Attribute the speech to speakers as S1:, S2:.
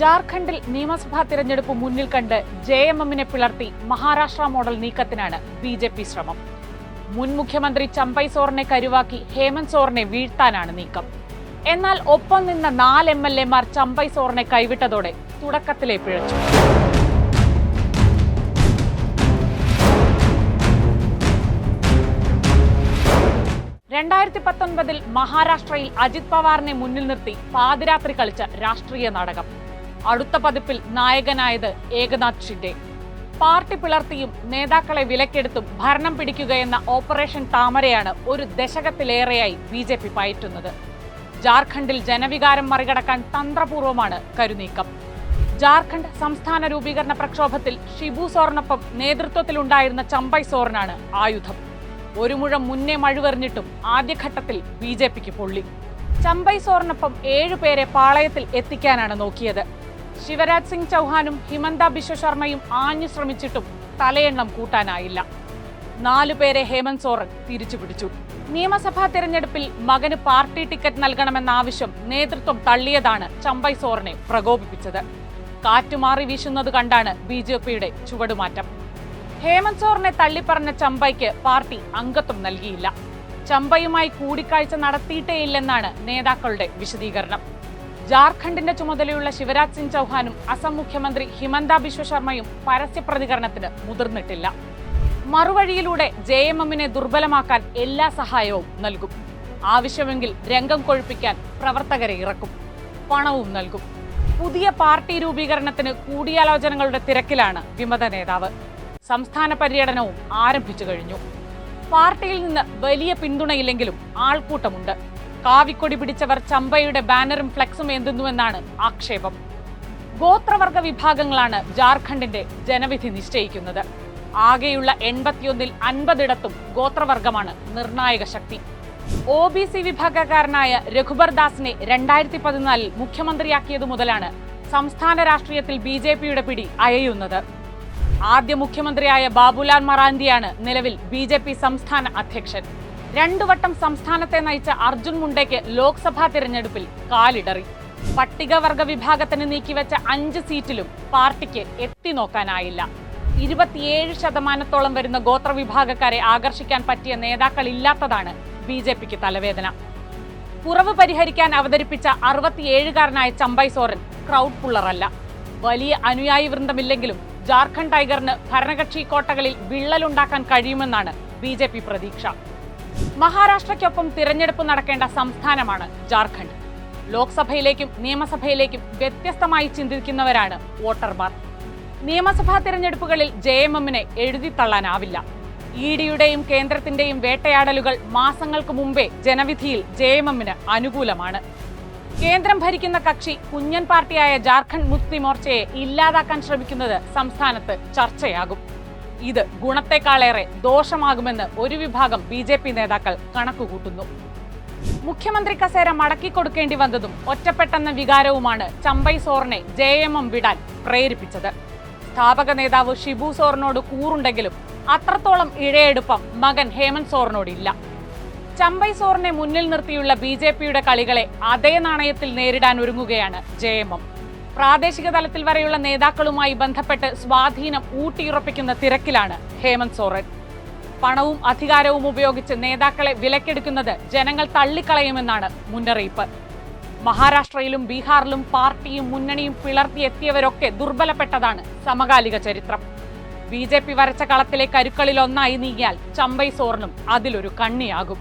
S1: ജാർഖണ്ഡിൽ നിയമസഭാ തിരഞ്ഞെടുപ്പ് മുന്നിൽ കണ്ട് ജെ എം എമ്മിനെ പിളർത്തി മഹാരാഷ്ട്ര മോഡൽ നീക്കത്തിനാണ് ബി ജെ പി ശ്രമം. മുൻ മുഖ്യമന്ത്രി ചമ്പൈ സോറിനെ കരുവാക്കി ഹേമന്ത് സോറിനെ വീഴ്ത്താനാണ് നീക്കം. എന്നാൽ ഒപ്പം നിന്ന നാല് എം എൽ എമാർ ചമ്പൈ സോറിനെ കൈവിട്ടതോടെ തുടക്കത്തിലെ പിഴച്ചു. രണ്ടായിരത്തി പത്തൊൻപതിൽ മഹാരാഷ്ട്രയിൽ അജിത് പവാറിനെ മുന്നിൽ നിർത്തി പാതിരാത്രി കളിച്ച രാഷ്ട്രീയ നാടകം. അടുത്ത പതിപ്പിൽ നായകനായത് ഏകനാഥ് ഷിൻഡെ. പാർട്ടി പിളർത്തിയും നേതാക്കളെ വിലക്കെടുത്തും ഭരണം പിടിക്കുകയെന്ന ഓപ്പറേഷൻ താമരയാണ് ഒരു ദശകത്തിലേറെയായി ബി ജെ പി പയറ്റുന്നത്. ജാർഖണ്ഡിൽ ജനവികാരം മറികടക്കാൻ തന്ത്രപൂർവമാണ് കരുനീക്കം. ജാർഖണ്ഡ് സംസ്ഥാന രൂപീകരണ പ്രക്ഷോഭത്തിൽ ഷിബു സോറിനൊപ്പം നേതൃത്വത്തിലുണ്ടായിരുന്ന ചമ്പൈ സോറിനാണ് ആയുധം. ഒരു മുഴം മുന്നേ മഴുവെറിഞ്ഞിട്ടും ആദ്യഘട്ടത്തിൽ ബി ജെ പിക്ക് പൊള്ളി. ചമ്പൈ സോറിനൊപ്പം ഏഴുപേരെ പാളയത്തിൽ എത്തിക്കാനാണ് നോക്കിയത്. ശിവരാജ് സിംഗ് ചൗഹാനും ഹിമന്ത ബിശ്വ ശർമ്മയും ആഞ്ഞു ശ്രമിച്ചിട്ടും തലയെണ്ണം കൂട്ടാനായില്ല. നാലുപേരെ ഹേമന്ത് സോറൻ തിരിച്ചുപിടിച്ചു. നിയമസഭാ തെരഞ്ഞെടുപ്പിൽ മകന് പാർട്ടി ടിക്കറ്റ് നൽകണമെന്ന ആവശ്യം നേതൃത്വം തള്ളിയതാണ് ചമ്പൈ സോറിനെ പ്രകോപിപ്പിച്ചത്. കാറ്റുമാറി വീശുന്നത് കണ്ടാണ് ബി ജെ പിയുടെ ചുവടുമാറ്റം. ഹേമന്ത് സോറിനെ തള്ളിപ്പറഞ്ഞ ചമ്പയ്ക്ക് പാർട്ടി അംഗത്വം നൽകിയില്ല. ചമ്പയുമായി കൂടിക്കാഴ്ച നടത്തിയിട്ടേയില്ലെന്നാണ് നേതാക്കളുടെ വിശദീകരണം. ജാർഖണ്ഡിന്റെ ചുമതലയുള്ള ശിവരാജ് സിംഗ് ചൗഹാനും അസം മുഖ്യമന്ത്രി ഹിമന്ത ബിശ്വ ശർമ്മയും പരസ്യ പ്രതികരണത്തിന് മുതിർന്നിട്ടില്ല. മറുവഴിയിലൂടെ ജെ എം എമ്മിനെ ദുർബലമാക്കാൻ എല്ലാ സഹായവും നൽകും. ആവശ്യമെങ്കിൽ രംഗം കൊഴുപ്പിക്കാൻ പ്രവർത്തകരെ ഇറക്കും. പണവും നൽകും. പുതിയ പാർട്ടി രൂപീകരണത്തിന് കൂടിയാലോചനകളുടെ തിരക്കിലാണ് വിമത നേതാവ്. സംസ്ഥാന പര്യടനവും ആരംഭിച്ചു കഴിഞ്ഞു. പാർട്ടിയിൽ നിന്ന് വലിയ പിന്തുണയില്ലെങ്കിലും ആൾക്കൂട്ടമുണ്ട്. കാവിക്കൊടി പിടിച്ചവർ ചമ്പയുടെ ബാനറും ഫ്ലെക്സും എന്തുന്നുവെന്നാണ് ആക്ഷേപം. ഗോത്രവർഗ വിഭാഗങ്ങളാണ് ജാർഖണ്ഡിന്റെ ജനവിധി നിശ്ചയിക്കുന്നത്. ആകെയുള്ള എൺപത്തിയൊന്നിൽ അൻപതിടത്തും ഗോത്രവർഗമാണ് നിർണായക ശക്തി. ഒ ബി സി വിഭാഗക്കാരനായ രഘുബർ ദാസിനെ രണ്ടായിരത്തി പതിനാലിൽ മുഖ്യമന്ത്രിയാക്കിയതു മുതലാണ് സംസ്ഥാന രാഷ്ട്രീയത്തിൽ ബി ജെ പിയുടെ പിടി അയയുന്നത്. ആദ്യ മുഖ്യമന്ത്രിയായ ബാബുലാൽ മറാന്തിയാണ് നിലവിൽ ബി സംസ്ഥാന അധ്യക്ഷൻ. രണ്ടു വട്ടം സംസ്ഥാനത്തെ നയിച്ച അർജുൻ മുണ്ടയ്ക്ക് ലോക്സഭാ തിരഞ്ഞെടുപ്പിൽ കാലിടറി. പട്ടികവർഗ വിഭാഗത്തിന് നീക്കിവെച്ച അഞ്ച് സീറ്റിലും പാർട്ടിക്ക് എത്തി നോക്കാനായില്ല. ഇരുപത്തിയേഴ് ശതമാനത്തോളം വരുന്ന ഗോത്രവിഭാഗക്കാരെ ആകർഷിക്കാൻ പറ്റിയ നേതാക്കളില്ലാത്തതാണ് ബി ജെ പിക്ക് തലവേദന. കുറവ് പരിഹരിക്കാൻ അവതരിപ്പിച്ച അറുപത്തിയേഴുകാരനായ ചമ്പൈ സോറൻ ക്രൗഡ് പുള്ളറല്ല വലിയ അനുയായി വൃന്ദമില്ലെങ്കിലും ജാർഖണ്ഡ് ടൈഗറിന് ഭരണകക്ഷി കോട്ടകളിൽ വിള്ളലുണ്ടാക്കാൻ കഴിയുമെന്നാണ് ബി പ്രതീക്ഷ. മഹാരാഷ്ട്രയ്ക്കൊപ്പം തിരഞ്ഞെടുപ്പ് നടക്കേണ്ട സംസ്ഥാനമാണ് ജാർഖണ്ഡ്. ലോക്സഭയിലേക്കും നിയമസഭയിലേക്കും വ്യത്യസ്തമായി ചിന്തിക്കുന്നവരാണ് വോട്ടർമാർ. നിയമസഭാ തിരഞ്ഞെടുപ്പുകളിൽ ജെ എം എമ്മിനെ എഴുതിത്തള്ളാനാവില്ല ഇ ഡിയുടെയും കേന്ദ്രത്തിന്റെയും വേട്ടയാടലുകൾ മാസങ്ങൾക്ക് മുമ്പേ ജനവിധിയിൽ ജെ എം എമ്മിന് അനുകൂലമാണ്. കേന്ദ്രം ഭരിക്കുന്ന കക്ഷി കുഞ്ഞൻ പാർട്ടിയായ ജാർഖണ്ഡ് മുക്തി മോർച്ചയെ ഇല്ലാതാക്കാൻ ശ്രമിക്കുന്നത് സംസ്ഥാനത്ത് ചർച്ചയാകും. ഇത് ഗുണത്തെക്കാളേറെ ദോഷമാകുമെന്ന് ഒരു വിഭാഗം ബി ജെ പി നേതാക്കൾ കണക്കുകൂട്ടുന്നു. മുഖ്യമന്ത്രി കസേര മടക്കിക്കൊടുക്കേണ്ടി വന്നതും ഒറ്റപ്പെട്ടെന്ന വികാരവുമാണ് ചമ്പൈ സോറിനെ ജെ എം എം വിടാൻ പ്രേരിപ്പിച്ചത്. സ്ഥാപക നേതാവ് ഷിബു സോറിനോട് കൂറുണ്ടെങ്കിലും അത്രത്തോളം ഇഴയെടുപ്പം മകൻ ഹേമന്ത് സോറിനോടില്ല. ചമ്പൈ സോറിനെ മുന്നിൽ നിർത്തിയുള്ള ബി ജെ പിയുടെ കളികളെ അതേ നാണയത്തിൽ നേരിടാൻ ഒരുങ്ങുകയാണ് ജെ എം എം. പ്രാദേശിക തലത്തിൽ വരെയുള്ള നേതാക്കളുമായി ബന്ധപ്പെട്ട് സ്വാധീനം ഊട്ടിയുറപ്പിക്കുന്ന തിരക്കിലാണ് ഹേമന്ത് സോറൻ. പണവും അധികാരവും ഉപയോഗിച്ച് നേതാക്കളെ വിലക്കെടുക്കുന്നത് ജനങ്ങൾ തള്ളിക്കളയുമെന്നാണ് മുന്നറിയിപ്പ്. മഹാരാഷ്ട്രയിലും ബീഹാറിലും പാർട്ടിയും മുന്നണിയും പിളർത്തിയെത്തിയവരൊക്കെ ദുർബലപ്പെട്ടതാണ് സമകാലിക ചരിത്രം. ബി ജെ പി വരച്ച കളത്തിലെ കരുക്കളിലൊന്നായി നീങ്ങിയാൽ ചമ്പൈ സോറിനും അതിലൊരു കണ്ണിയാകും.